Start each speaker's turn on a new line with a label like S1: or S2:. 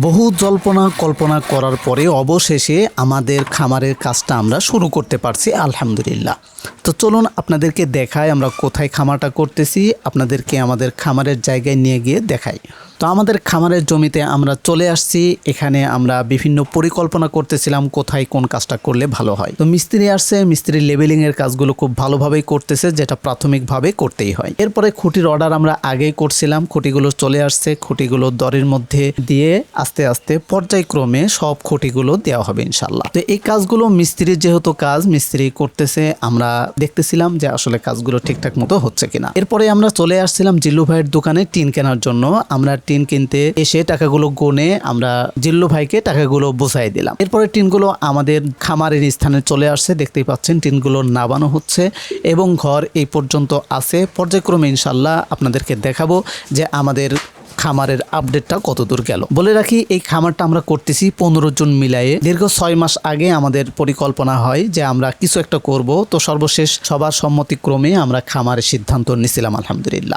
S1: বহু জল্পনা কল্পনা করার পরে অবশেষে আমাদের খামারের কাজটা আমরা শুরু করতে পারছি, আলহামদুলিল্লাহ। তো চলুন আপনাদেরকে দেখায় আমরা কোথায় খামারটা করতেছি, আপনাদেরকে আমাদের খামারের জায়গায় নিয়ে গিয়ে দেখাই। তো আমাদের খামারের জমিতে আমরা চলে আসছি। এখানে আমরা বিভিন্ন পরিকল্পনা করতেছিলাম কোথায় কোন কাজটা করলে ভালো হয়। তো মিস্ত্রি আসছে মিস্ত্রি লেবেলিং এর কাজগুলো খুব ভালোভাবেই করতেছে, যেটা প্রাথমিকভাবে করতেই হয়। এরপরে খুঁটির অর্ডার আমরা আগেই করছিলাম, খুঁটিগুলো চলে আসছে, খুঁটিগুলো দরের মধ্যে দিয়ে আস্তে আস্তে পর্যায়ক্রমে সব খুঁটিগুলো দেওয়া হবে ইনশাল্লাহ তো এই কাজগুলো মিস্ত্রির যেহেতু কাজ, মিস্ত্রি করতেছে, আমরা দেখতেছিলাম যে আসলে কাজগুলো ঠিকঠাক মতো হচ্ছে কিনা। এরপরে আমরা চলে আসছিলাম জিল্লু ভাইয়ের দোকানে টিন কেনার জন্য। আমরা টিন কিনতে এসে টাকাগুলো গনে আমরা জিল্লু ভাইকে টাকাগুলো বোঝাই দিলাম। এরপরে টিনগুলো আমাদের খামারের স্থানে চলে আসছে, দেখতেই পাচ্ছেন টিনগুলো নাবানো হচ্ছে এবং ঘর এই পর্যন্ত আছে। পর্যায়ক্রমে ইনশাল্লাহ আপনাদেরকে দেখাবো যে আমাদের খামারের আপডেটটা কত দূর গেল। বলে রাখি, এই খামারটা আমরা করতেছি পনেরো জন মিলায়ে। দীর্ঘ ছয় মাস আগে আমাদের পরিকল্পনা হয় যে আমরা কিছু একটা করব। তো সর্বশেষ সবার সম্মতিক্রমে আমরা খামারের সিদ্ধান্ত নিছিলাম, আলহামদুলিল্লাহ।